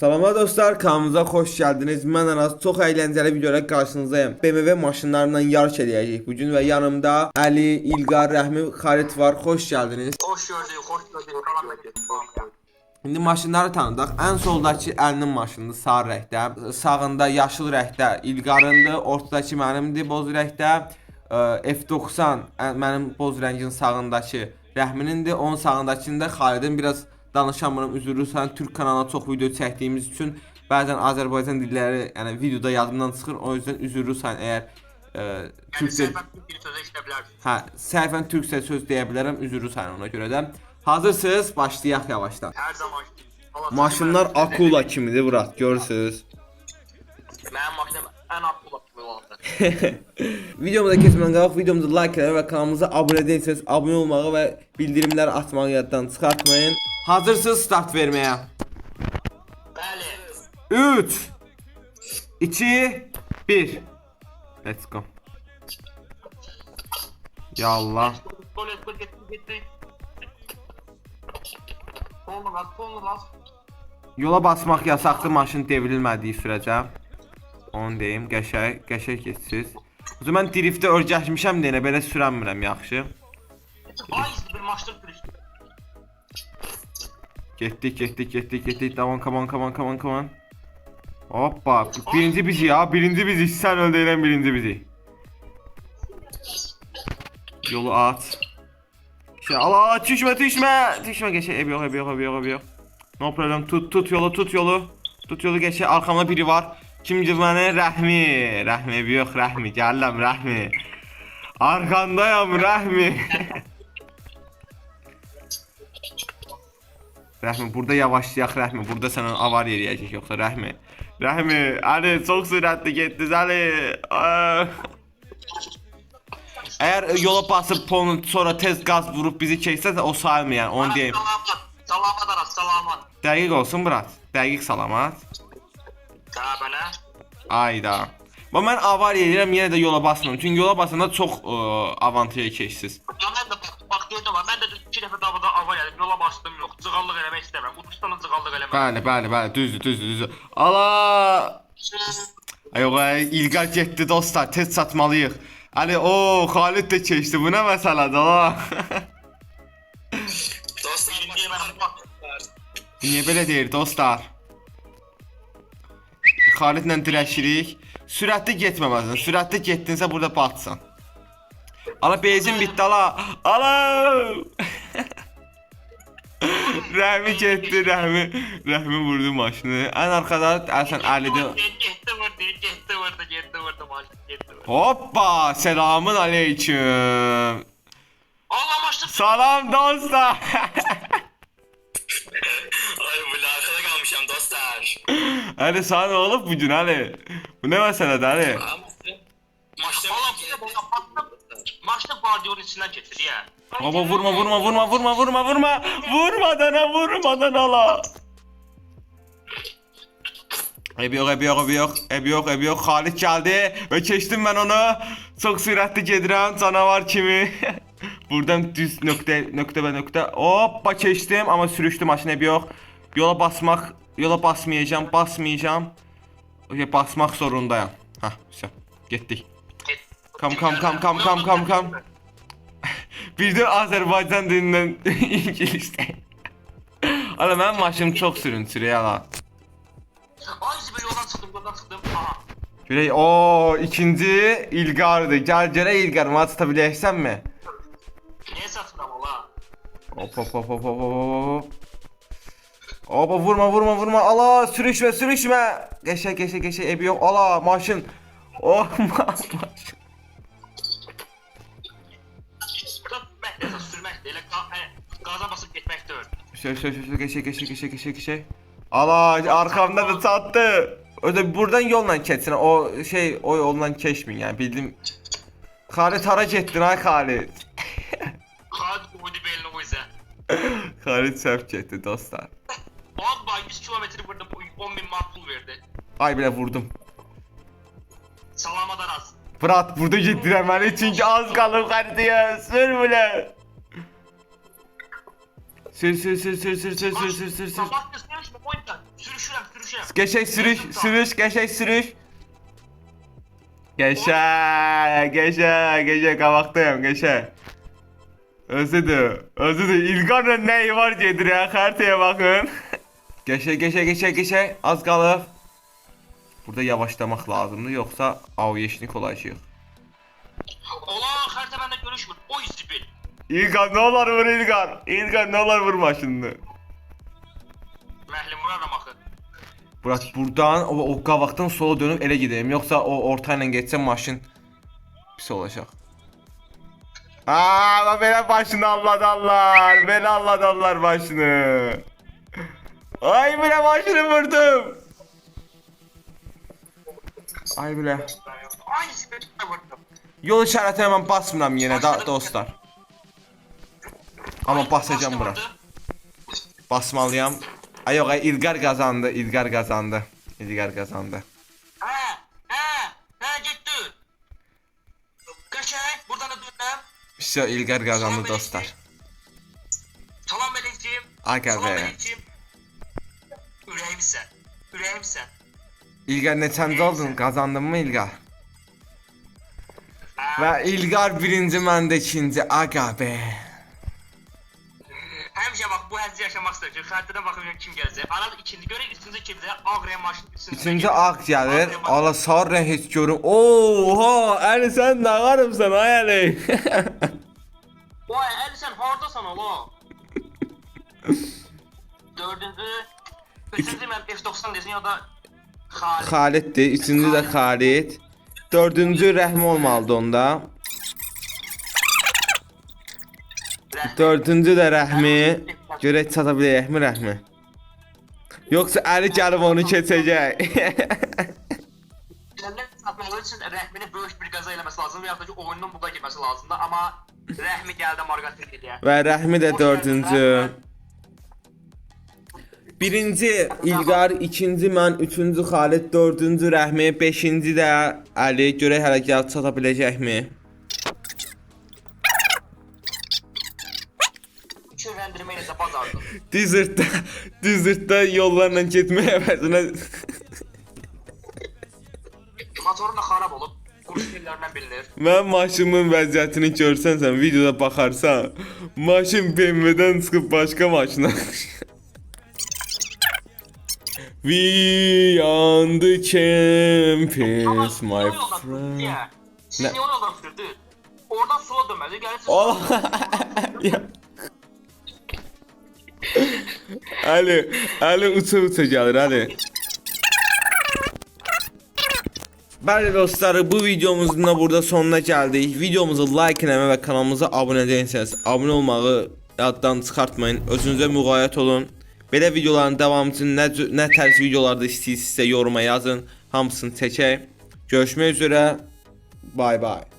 Salamlar dostlar, kanalımıza xoş gəldiniz. Mən Aras, çox əyləncəli videolar qarşınızdayım. BMW maşınlarla yarış eləyəcəyik bu gün və yanımda Əli, İlqar, Rəhmi, Xalit var. Xoş gəldiniz. Hoş gördük, hoş gördük. İndi maşınları tanıdıq. Ən soldakı Əlinin maşınıdır, sarı rəngdə. Sağında yaşıl rəngdə İlqarındır, ortadakı mənimdir, boz rəngdə. Ə, F90 ən- mənim boz rəngin sağındakı Rəhminindir, onun sağındakında Xalidin biraz danışamıram, üzürlüsən. Türk kanalına çox video çəkdiyimiz üçün bəzən Azərbaycan dilləri, yəni videoda yadımdan çıxır. O yüzden üzürlüsən əgər ə, sözü işleyebilirsin. Hə, səhvən türkcə söz deyə bilərəm, üzürlüsən ona görə də. Hazırsınız? Başlayaq yavaşdan. Her zaman. Maşınlar akula kimidir Murat, görürsüz. Benim maşınım en akula kimi oldu. Videomuza keçmədən qabaq videomuzu like etməyi və kanalımıza abunə değilseniz abunə olmağı və bildirimləri açmağı yaddan çıxartmayın. Hazırsız start vermeye. 3 2 1 Let's go. Yallah. Yola basmaq yasaqlı maşın devrilmədiyi sürəcə. Onu deyim, qəşəng, qəşəng keçsiz. Uzun mən driftə örgəşmişəm deyənə belə sürənmirəm yaxşı. Ay, bir maşın driftə. Gittik gittik gittik gittik. Tamam come on come on come on come on. Hoppa. Birinci bizi ya. Birinci bizi. Sen öldüren birinci bizi. Yolu at. Şey Allah düşme düşme. Düşme geçe. Ev yok ev yok ev yok ev yok. No problem. Tut tut yolu tut yolu. Tut yolu geçe. Arkamda biri var. Kimdir bana? Rahmi. Rahmi ev yok Rahmi. Gel lan Rahmi. Arkandayım Rahmi. Rəhmi, burada yavaşlayaq Rəhmi. Burada sənə avar yeriyəcək yoxsa Rəhmi. Rəhmi, Ali çox sürətli getdiniz Ali. Aa. Əgər yola basıb ponu sonra tez qaz vurub bizi keçsə o sayılmır yəni onu deyim. Salamat. Salamat salamat. Dəqiq olsun Murat. Dəqiq salamat. Bana. Ayda. Və mən avar yeriyirəm yenə də yola basmıram. Çünki yola basanda çox ə, avantaja keçsiz. De bak, bak gördüm ha. Ben de iki defa davada ava yedim. Yola bastım yok. Cığallık eləmək istəmirəm. Uçuşdanın cığallık eləmək. Bəli, bəli, bəli, düzdür, düzdür, düzdür. Ala! Ay yox, İlqar getdi dostlar, tez çatmalıyıq. Ali, o, Xalid də keçdi. Bu nə məsələdir la? Dostlar. Niyə belə deyir dostlar? Xalidlə dirəşirik. Sürətli getməməlisən. Sürətli getdinsə burada batsan. Ala benzin bitdi ala. Ala! Rahmi kesti Rahmi. Rahmi vurdu maşını. En arkada Ersan Ali'de. Kesti vurdu, kesti vurdu, kesti vurdu maşını, kesti vurdu. Hoppa selamın aleyküm. Allah. Salam dostlar. Ay bu arkada kalmışım dostlar. Ali sana ne olup bugün Ali? Bu ne meselede Ali? Maçta Allah bize bana Maçta Guardiola'nın içinden geçti ya. Baba vurma vurma vurma vurma vurma vurma. Vurmadan ha vurmadan ala. Ebi yox, ebi yox, ebi yox, ebi yox, ebi yox. Xalid gəldi və keçdim mən onu. Çox sürətli gedirəm canavar kimi. Buradan düz nöqtə, nöqtə və nöqtə. Hoppa keçdim, amma sürüşdü maşın ebi yox. Yola basmaq, yola basmayacağam, basmayacağam. Okay, basmaq zorundayam. Hah, все. Getdik. Kam kam kam kam kam kam kam. Bir de Azerbaycan dilinden İngilizce. Ala mənim maşınım çox sürünsür ya la. Ay zibir yoldan çıktım yoldan çıktım. Aha. Görək, o ikinci İlqardır. Gəl görək İlqar, maç tuta biləcəksən mi? Niye satıram ola? Hop hop hop hop hop hop. Hoppa vurma vurma vurma. Ala sürüşmə sürüşmə. Geçək geçək geçək ebi yox. Ala maşın. Oh maşın. Şöyle şöyle şöyle geçe geçe geçe geçe geçe. Allah arkamda da sattı. Öde buradan yolla kesine o şey o yoldan keşmin yani bildim. Kalet harac ettin ha Kalet. Kalet uydu belli uyza. Kalet sörf etti dostlar. Valla 100 kilometre vurdum 10 bin makul verdi. Ay bile vurdum. Salamadan az. Brat burada ciddi hemen çünkü az kalır kardeşim. Sür bile. Sür sür sür sür sür sür sür sür sür. Point Sürüşürəm, sürüşürəm. Geçək sürüş, sürüş, geçək sürüş. Geçək, geçək, geçək, qabaqdayım, geçək. Özüdür, özüdür. İlqarla nəyi var gedir ya, xəritəyə baxın. Geçək, geçək, geçək, geçək. Az qalıb. Burada yavaşlamaq lazımdır, yoxsa avyeşnik olacaq. Ola, xəritə məndə görüşmür. İlqar, nə olar vur İlqar? İlqar, nə olar vurma şimdi? Məhlim vuraram axı. Burak buradan o, o qabaqdan sola dönüb elə gedəyim, yoxsa o orta ilə getsə maşın pis olacaq. Aa, bax belə başını alladarlar. Belə alladarlar başını. Ay belə başını vurdum. Ay belə. Ay vurdum. Yol işarətinə mən basmıram yenə da dostlar. Ama basacağım bura. Basmalıyam. Ay yok ay İlgar kazandı. İlgar kazandı. İlgar kazandı. Ha ha ha gitti. Kaçay buradan ödülüm. İşte İlgar kazandı dostlar. Salam Melekciğim. Aga be. Ürəyim sən. Ürəyim sən. İlgar ne neçəncə oldun? Qazandın mı İlgar? Və İlgar birinci, mən də ikinci. Aga be. Həmişə bax bu həzzi yaşamaq istəyir. Xəritədə baxıram kim gələcək. Arada ikinci görək, üçüncü kimdə? Ağrıya maşın üçüncü. Üçüncü ağ gəlir. Ala sarı heç görüm. Oha, Əli sən nə qarımsan ay Əli? Vay Əli sən hardasan ola? Dördüncü, üçüncü mən F90 desin ya da Xalid. Xaliddir, üçüncü də Xalid. Dördüncü Rəhmi olmalıdır onda. Dördüncü də Rəhmi. Görək çata biləyəkmi Rəhmi? Yoxsa Əli gəlib onu keçəcək. Cənnət üçün Rəhmini böyük bir qəza eləməsi lazımdır, yaxud da ki oyunun buğa girməsi lazımdır, amma Rəhmi gəldi Margaret deyə. Və Rəhmi də dördüncü. Birinci İlqar, ikinci mən, üçüncü Xalid, dördüncü Rəhmi, beşinci də Əli. Görək hələ gəlib çata biləcəkmi? Üç yönləndirmə ilə də bazardı. Desertdə, desertdə yollarla getmək əvəzinə Motoru da olub. Quruş yerlərindən bilinir. Mən maşınımın vəziyyətini görsən sən videoda baxarsan, maşın BMW-dən çıxıb başqa maşına. We on the campus my friend. Siz niyə o yoldan sürdünüz? Oradan sola dönməli, gəlib Allah. Ali, Ali uça uça gəlir Ali. Bəli dostlar, bu videomuzun da burada sonuna gəldik. Videomuzu like eləmə və kanalımıza abunə değilsəniz, abunə olmağı yaddan çıxartmayın. Özünüzə müğayət olun. Belə videoların davamı üçün nə, nə tərz videolarda istəyirsinizsə yoruma yazın. Hamısını çəkək. Görüşmək üzrə. Bay bay.